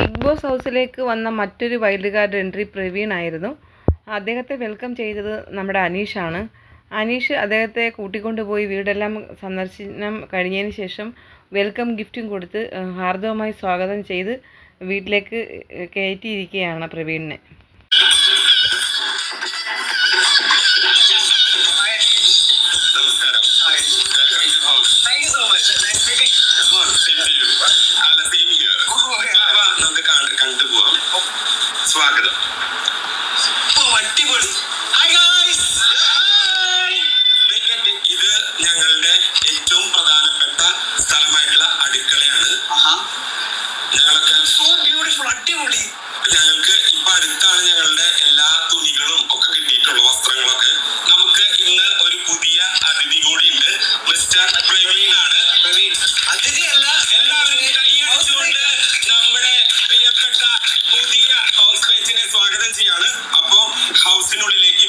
Big boss ഹൗസിലേക്ക് വന്ന മറ്റൊരു വൈൽഡ് കാർഡ് എൻട്രി പ്രവീൺ ആയിരുന്നു. അദ്ദേഹത്തെ വെൽക്കം ചെയ്തത് നമ്മുടെ അനീഷാണ്. അനീഷ് അദ്ദേഹത്തെ കൂട്ടിക്കൊണ്ടുപോയി വീടെല്ലാം സന്ദർശനം കഴിഞ്ഞതിന് ശേഷം വെൽക്കം ഗിഫ്റ്റും കൊടുത്ത് ഹാർദവമായി സ്വാഗതം ചെയ്ത് വീട്ടിലേക്ക് കയറ്റിയിരിക്കുകയാണ് പ്രവീണിനെ. Thank you so much. Nice meeting you. നമുക്ക് കാണ- കണ്ടുപോവാം സ്വാഗതം അടിപൊളി. ഇത് ഞങ്ങളുടെ ഏറ്റവും പ്രധാനപ്പെട്ട സ്ഥലമായിട്ടുള്ള അടുക്കളയാണ്. ഞങ്ങളൊക്കെ So ബ്യൂട്ടിഫുൾ അടിപൊളി. ഞങ്ങൾക്ക് ഇപ്പൊ അടുത്താണ് ഞങ്ങളുടെ എല്ലാ തുണികളും ഒക്കെ കിട്ടിയിട്ടുള്ള വസ്ത്രങ്ങളൊക്കെ നമുക്ക് ഇന്ന് ഒരു പുതിയ അതിഥി കൂടി ഉണ്ട് മിസ്റ്റർ പ്രവീണാണ് പ്രവീൺ. അതിഥിയല്ല. എല്ലാവരും പുതിയ ഹൗസ് മേറ്റിനെ സ്വാഗതം ചെയ്യാണ്. അപ്പോ ഹൗസിനുള്ളിലേക്ക്